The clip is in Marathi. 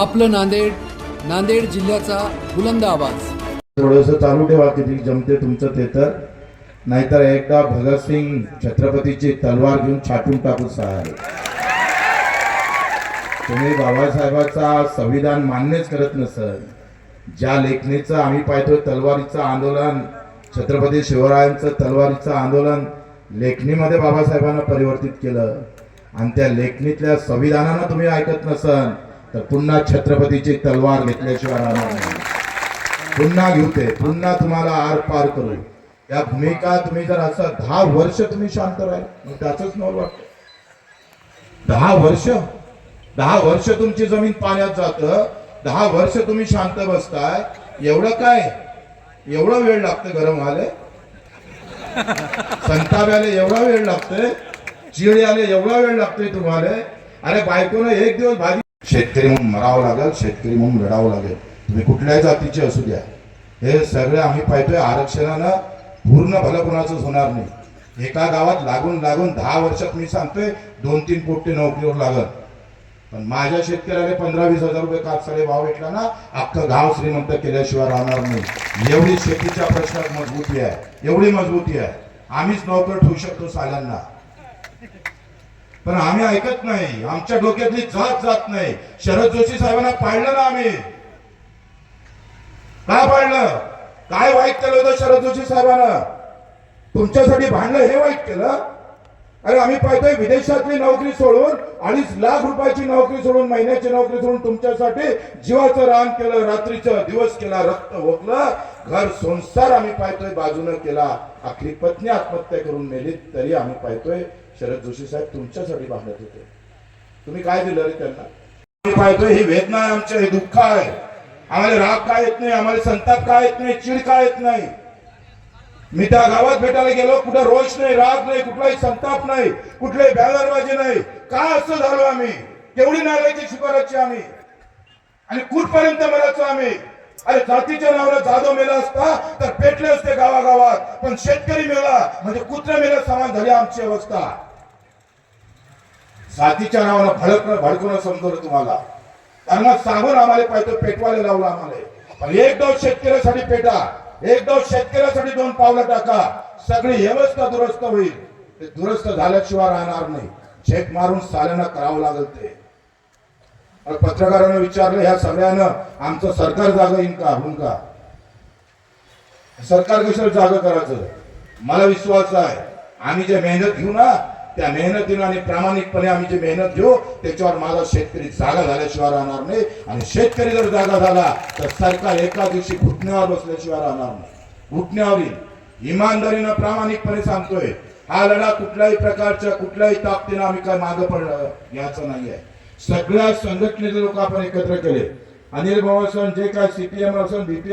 आपलं नांदेड नांदेड जिल्ह्याचा बुलंद आवाज. थोडंसं चालू ठेवा किती जमते तुमचं ते तर. नाहीतर एकदा भगतसिंग छत्रपतीची तलवार घेऊन छाटून टाकू सहारे. तुम्ही बाबासाहेबांचा संविधान मान्यच करत नसल. ज्या लेखणीचं आम्ही पाहतोय तलवारीचं आंदोलन छत्रपती शिवरायांचं तलवारीचं आंदोलन लेखणीमध्ये बाबासाहेबांना परिवर्तित केलं. आणि त्या लेखणीतल्या संविधानानं तुम्ही ऐकत नसन तर पुन्हा छत्रपतीची तलवार घेतल्याशिवाय राहणार नाही पुन्हा घेऊते पुन्हा तुम्हाला आर पार करू या भूमिका तुम्ही जर असं दहा वर्ष तुम्ही शांत राहील मग त्याच नवल वाटत. दहा वर्ष? दहा वर्ष तुमची जमीन पाण्यात जात दहा वर्ष तुम्ही शांत बसताय एवढं काय? एवढा वेळ लागतं गरम व्हायला? संताप्याला एवढा वेळ लागतोय चिड यायला एवढा वेळ लागतोय तुम्हाला? अरे बायकोनं एक दिवस भाजी शेतकरी म्हणून मरावं लागेल शेतकरी म्हणून लढावं लागेल. तुम्ही कुठल्याही जातीचे असू द्या. हे सगळे आम्ही पाहतोय आरक्षणानं पूर्ण भलं कोणाचंच होणार नाही. एका गावात लागून लागून दहा वर्षात मी सांगतोय दोन तीन कोटी नोकरीवर लागत पण माझ्या शेतकऱ्याने पंधरा वीस हजार रुपये कापसाले भाव भेटला ना अख्खं गाव श्रीमंत केल्याशिवाय राहणार नाही. एवढी शेतीच्या प्रश्नात मजबूती आहे. एवढी मजबूती आहे. आम्हीच नोकर ठेवू शकतो साल्यांना. पण आम्ही ऐकत नाही. आमच्या डोक्यातली जात जात नाही. शरद जोशी साहेबांना पाळलं ना आम्ही. का पाळलं? काय वाईट केलं होतं शरद जोशी साहेबांना? तुमच्यासाठी भांडलं हे वाईट केलं? अरे आम्ही पाहतोय विदेशातली नोकरी सोडून अडीच लाख रुपयाची नोकरी सोडून महिन्याची नोकरी सोडून तुमच्यासाठी जीवाचं रान केलं रात्रीचं दिवस केला रक्त ओकलं घर संसार आम्ही पाहतोय बाजूनं केला. आपली पत्नी आत्महत्या करून मेली तरी आम्ही पाहतोय शरद जोशी साहेब तुमच्यासाठी भांडत होते. तुम्ही काय दिलं रे त्यांना? पाहतोय ही वेदना आहे आमच्या हे दुःख आहे. आम्हाला राग काय येत नाही आम्हाला संताप काय येत नाही चिड काय येत नाही. मी त्या गावात भेटायला गेलो कुठं रोष नाही राग नाही कुठलाही संताप नाही कुठलाही बॅलरबाजी नाही. का असं झालो आम्ही? केवढी नारायची शिफारसची आम्ही? आणि कुठपर्यंत मरायचो आम्ही? अरे जातीच्या नावानं जाधव मेला असता तर पेटले असते गावागावात. पण शेतकरी मेला म्हणजे कुत्रा मेला समान झाली आमची अवस्था. साथीच्या नावानं भडक भडकणं समजवलं तुम्हाला. त्यांना सांगून आम्हाला पाहिजे पेटवायला लावलं आम्हाला. पण एक दोन शेतकऱ्यासाठी पेटा. एक दोन शेतकऱ्यासाठी दोन पावलं टाका. सगळी व्यवस्था दुरुस्त होईल. ते दुरुस्त झाल्याशिवाय राहणार नाही. चेक मारून साल्यांना करावं लागेल ते. पत्रकारांना विचारलं ह्या सगळ्यानं आमचं सरकार जाग येईन का? होऊन का? सरकार कशाला जाग करायचं. मला विश्वास आहे. आम्ही जे मेहनत घेऊ ना त्या मेहनतीनं आणि प्रामाणिकपणे आम्ही जी मेहनत घेऊ त्याच्यावर माझा शेतकरी जागा झाल्याशिवाय राहणार नाही. आणि शेतकरी जर जागा झाला तर सरकार एका दिवशी घुटण्यावर बसल्याशिवाय राहणार नाही. घुटण्यावर येईल इमानदारीनं प्रामाणिकपणे सांगतोय हा लढा कुठल्याही प्रकारच्या कुठल्याही ताकदीनं आम्ही काय मागं पडलं याचं नाही आहे सगळ्या संघटनेचे लोक आपण एकत्र केले. अनिल भाऊ असून जे काय सीपीएम असून बीपीएम